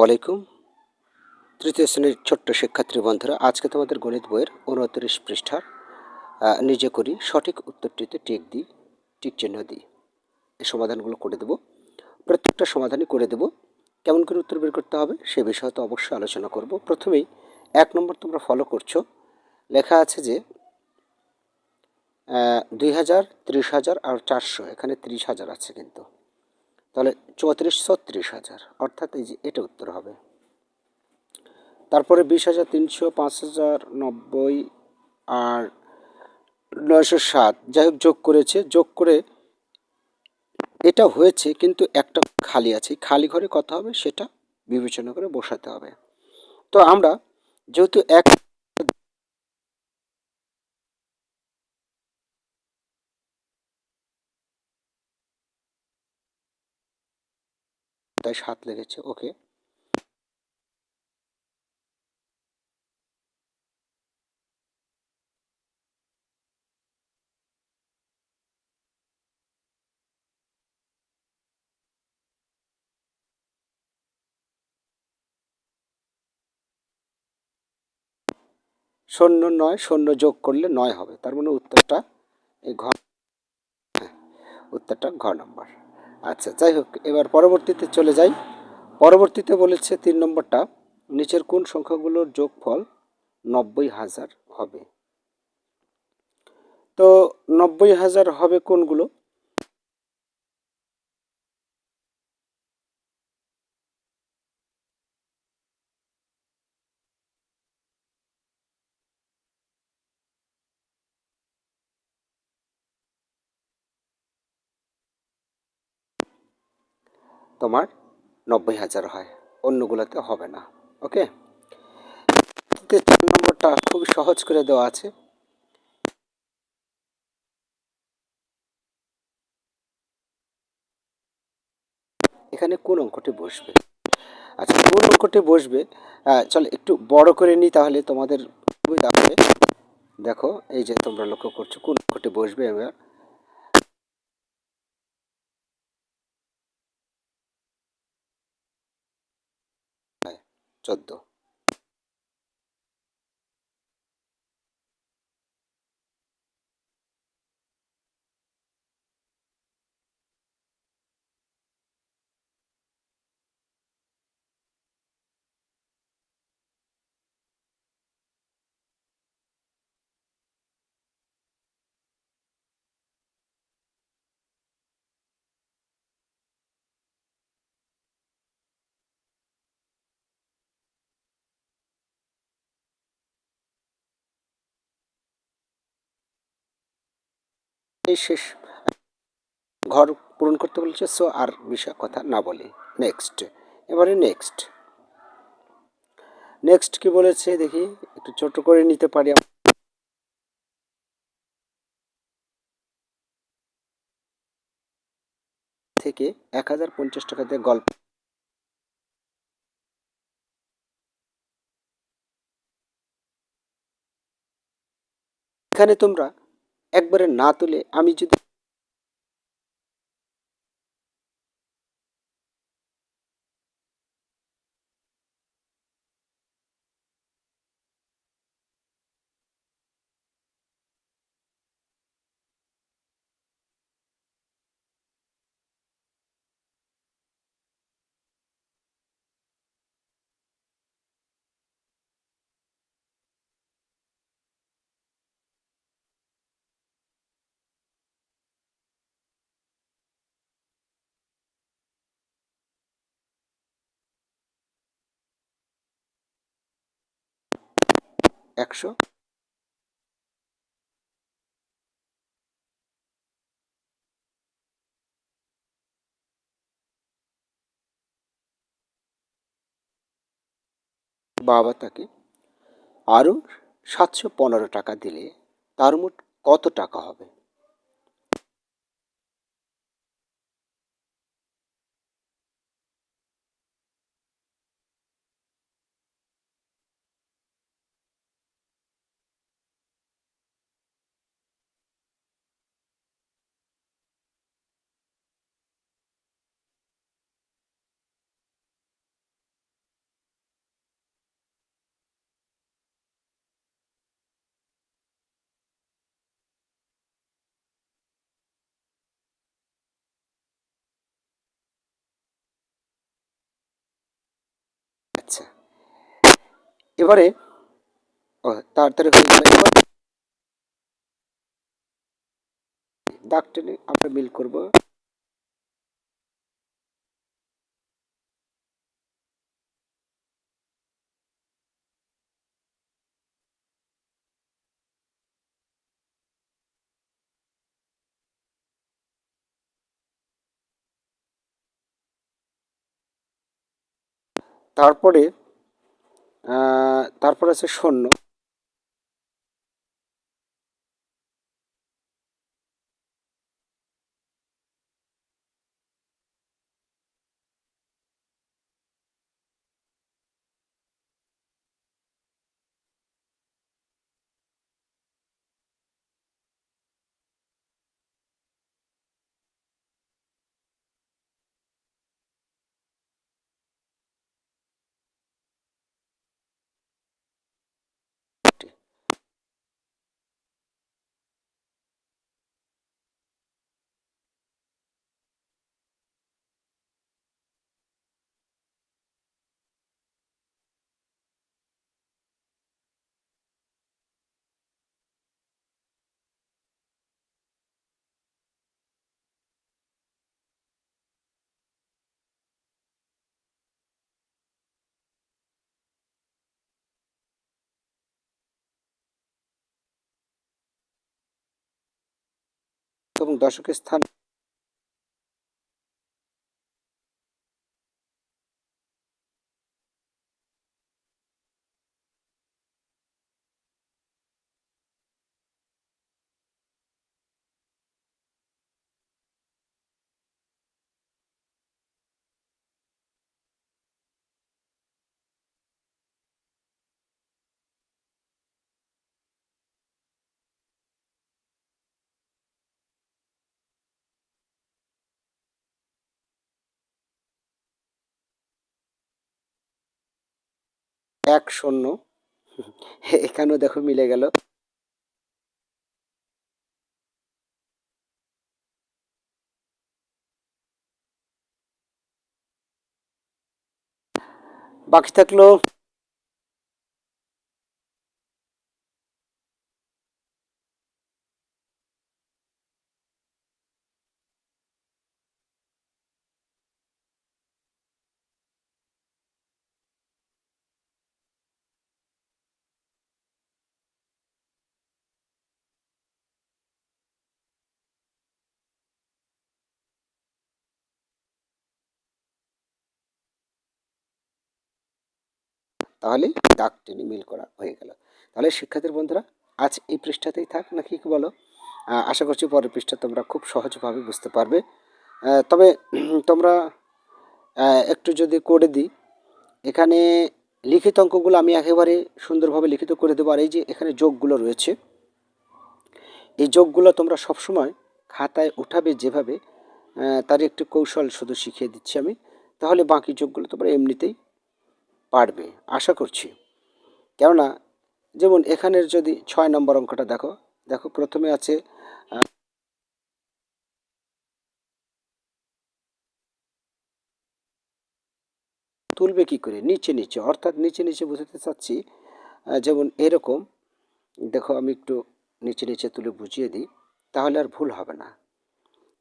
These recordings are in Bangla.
আসসালামু আলাইকুম। তৃতীয় শ্রেণির ছোট্ট শিক্ষার্থী বন্ধুরা, আজকে তোমাদের গণিত বইয়ের উনত্রিশ পৃষ্ঠার নিজে করি সঠিক উত্তরটিতে টিক দিই, টিক চিহ্ন দিই। এই সমাধানগুলো করে দেব। প্রত্যেকটা সমাধানই করে দেব। কেমন করে উত্তর বের করতে হবে সে বিষয়ে তো অবশ্যই আলোচনা করব। প্রথমেই এক নম্বর তোমরা ফলো করছ। লেখা আছে যে দুই হাজার, ত্রিশ হাজার আর চারশো, এখানে ত্রিশ হাজার আছে কিন্তু। তাহলে চৌত্রিশ, ছত্রিশ হাজার। অর্থাৎ এই যে এটা উত্তর হবে। তারপরে বিশ হাজার তিনশো পাঁচ হাজার নব্বই আর নয়শো সাত। যাই হোক, যোগ করেছে। যোগ করে এটা হয়েছে, কিন্তু একটা খালি আছে। খালি ঘরে কত হবে? সেটা বিবেচনা করে বসাতে হবে। তো আমরা যেহেতু এক তাই সাত লেগেছে, ওকে। শূন্য নয়, শূন্য যোগ করলে নয় হবে। তার মানে উত্তরটা এই ঘ হ্যাঁ উত্তরটা ঘ নম্বর। আচ্ছা যাই হোক, এবার পরবর্তীতে চলে যাই। পরবর্তীতে বলেছে তিন নম্বরটা, নিচের কোন সংখ্যাগুলোর যোগফল নব্বই হাজার হবে? তো নব্বই হাজার হবে কোনগুলো? তোমার নব্বই হাজার হয়। অন্যগুলোতে হবে না, ওকে? চার নম্বরটা খুব সহজ করে দেওয়া আছে। এখানে কোন অঙ্কটি বসবে? আচ্ছা কোন অঙ্কটি বসবে? চল একটু বড় করে নিই তাহলে তোমাদের হবে। দেখো, এই যে তোমরা লক্ষ্য করছ কোন অঙ্কটি বসবে এবার। চোদ্দ। শেষ ঘর পূরণ করতে বলেছে সো আর বিষয় কথা না বলি। নেক্সট এবারে নেক্সট নেক্সট কি বলেছে দেখি, একটু ছোট করে নিতে পারি থেকে এক হাজার পঞ্চাশ টাকা টাকাতে গল্প এখানে তোমরা একবারে না তুলে আমি যদি একশো। বাবা তাকে আরও সাতশো পনেরো টাকা দিলে তার মোট কত টাকা হবে? আচ্ছা এবারে ও তাড়াতাড়ি হয়ে গেল। এবার আমরা মিল করব। তারপরে তারপরে আছে শূন্য। দশকের স্থান এক শূন্য। এখানেও দেখো মিলে গেল। বাকি থাকল তাহলে দাগ টেনে মিল করা হয়ে গেল। তাহলে শিক্ষার্থীর বন্ধুরা, আজ এই পৃষ্ঠাতেই থাক না কি বলো? আশা করছি পরের পৃষ্ঠা তোমরা খুব সহজভাবে বুঝতে পারবে। তবে তোমরা একটু যদি করে দিই, এখানে লিখিত অঙ্কগুলো আমি একেবারে সুন্দরভাবে লিখিত করে দেবো, আর এই যে এখানে যোগগুলো রয়েছে, এই যোগগুলো তোমরা সবসময় খাতায় উঠাবে যেভাবে তার একটি কৌশল শুধু শিখিয়ে দিচ্ছি আমি। তাহলে বাকি যোগগুলো তোমরা এমনিতেই পারবে, আশা করছি। কেননা, যেমন এখানের যদি ছয় নম্বর অঙ্কটা দেখো দেখো প্রথমে আছে তুলবে কি করে? নিচে নিচে। অর্থাৎ নিচে নিচে বুঝাতে চাচ্ছি যেমন এরকম, দেখো আমি একটু নিচে নিচে তুলে বুঝিয়ে দিই, তাহলে আর ভুল হবে না।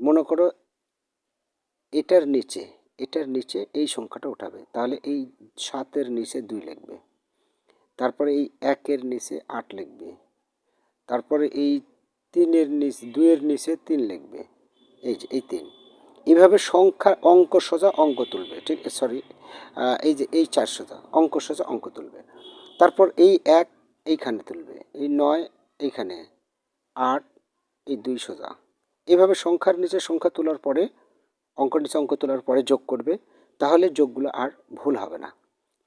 মনে করো, এটার নিচে এটার নিচে এই সংখ্যাটা উঠাবে। তাহলে এই সাতের নিচে দুই লিখবে। তারপরে এই একের নিচে আট লিখবে। তারপরে এই তিনের নিচে, দুইয়ের নিচে তিন লিখবে। এই যে, এই তিন। এইভাবে সংখ্যা অঙ্ক সোজা অঙ্ক তুলবে, ঠিক? সরি এই যে, এই চার সোজা, অঙ্ক সোজা অঙ্ক তুলবে। তারপর এই এক এইখানে তুলবে, এই নয় এইখানে, আট, এই দুই সোজা। এভাবে সংখ্যার নিচে সংখ্যা তোলার পরে অঙ্ক নিচে অঙ্ক তোলার পরে যোগ করবে, তাহলে যোগগুলো আর ভুল হবে না।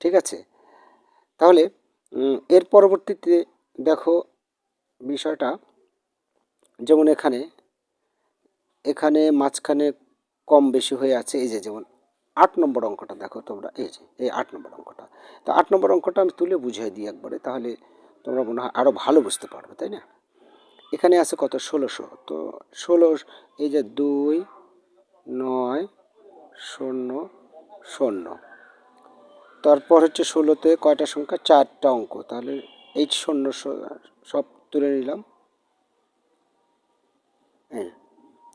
ঠিক আছে? তাহলে এর পরবর্তীতে দেখো বিষয়টা, যেমন এখানে এখানে মাঝখানে কম বেশি হয়ে আছে, এই যে, যেমন আট নম্বর অঙ্কটা দেখো তোমরা, এই যে, এই আট নম্বর অঙ্কটা। তো আট নম্বর অঙ্কটা আমি তুলে বুঝিয়ে দিই একবারে, তাহলে তোমরা মনে হয় আরও ভালো বুঝতে পারবে, তাই না? এখানে আছে কত? ষোলোশো। তো ষোলো এই যে দুই নয়, শূন্য শূন্য। তারপর হচ্ছে ষোলোতে কয়টা সংখ্যা? চারটা অঙ্ক। তাহলে এই শূন্য সব তুলে নিলাম। হ্যাঁ।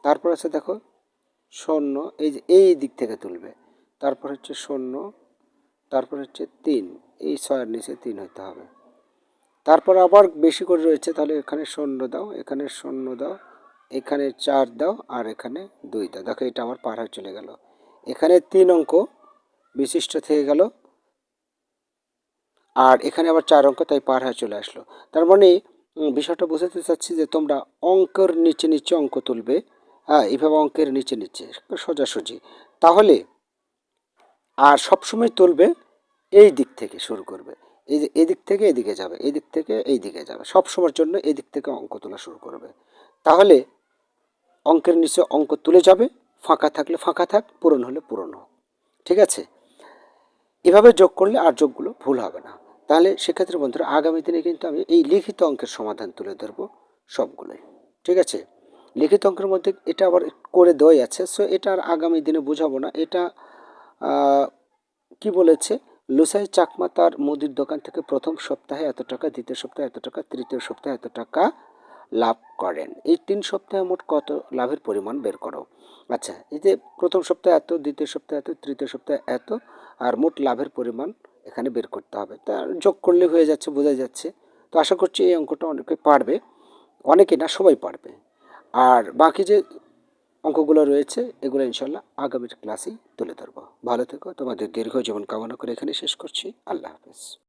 তারপর আছে দেখো, শূন্য, এই যে এই দিক থেকে তুলবে। তারপর হচ্ছে শূন্য, তারপর হচ্ছে তিন। এই ছয়ের নিচে তিন হতে হবে। তারপর আবার বেশি করে রয়েছে, তাহলে এখানে শূন্য দাও, এখানে শূন্য দাও। এখানে চার দাও আর এখানে দুই দাও। দেখো, এটা আমার পার হয়ে চলে গেল। এখানে তিন অঙ্ক বিশিষ্ট থেকে গেল। আর এখানে আবার চার অঙ্ক, তাই পার হয়ে চলে আসলো। তার মানে বিষয়টা বোঝাতে চাচ্ছি যে তোমরা অঙ্কের নিচে নিচে অঙ্ক তুলবে। হ্যাঁ এইভাবে অঙ্কের নিচে নিচে সোজাসুজি। তাহলে, আর সবসময় তুলবে এই দিক থেকে শুরু করবে। এই যে এদিক থেকে এদিকে যাবে, এদিক থেকে এই দিকে যাবে। সব সময়ের জন্য এদিক থেকে অঙ্ক তোলা শুরু করবে। তাহলে অঙ্কের নিচে অঙ্ক তুলে যাবে, ফাঁকা থাকলে ফাঁকা থাক, পূরণ হলে পূরণ হোক। ঠিক আছে? এভাবে যোগ করলে আর যোগগুলো ভুল হবে না। তাহলে সেক্ষেত্রে বন্ধুরা, আগামী দিনে কিন্তু আমি এই লিখিত অঙ্কের সমাধান তুলে ধরবো সবগুলোই। ঠিক আছে? লিখিত অঙ্কের মধ্যে এটা আবার করে দেওয়াই আছে। সো এটা আর আগামী দিনে বোঝাবো না। এটা কি বলেছে? লুসাই চাকমা তার মুদির দোকান থেকে প্রথম সপ্তাহে এত টাকা, দ্বিতীয় সপ্তাহে এত টাকা, তৃতীয় সপ্তাহে এত টাকা লাভ করেন। এই তিন সপ্তাহে মোট কত লাভের পরিমাণ বের করো? আচ্ছা এই যে প্রথম সপ্তাহে এত, দ্বিতীয় সপ্তাহে এত, তৃতীয় সপ্তাহে এত, আর মোট লাভের পরিমাণ এখানে বের করতে হবে। তা যোগ করলে হয়ে যাচ্ছে বোঝা যাচ্ছে। তো আশা করছি এই অঙ্কটা অনেকে পারবে অনেকে না, সবাই পারবে। আর বাকি যে অঙ্কগুলো রয়েছে, এগুলো ইনশাল্লাহ আগামীর ক্লাসেই তুলে ধরবো। ভালো থেকো, তোমাদের দীর্ঘ জীবন কামনা করে এখানে শেষ করছি। আল্লাহ হাফেজ।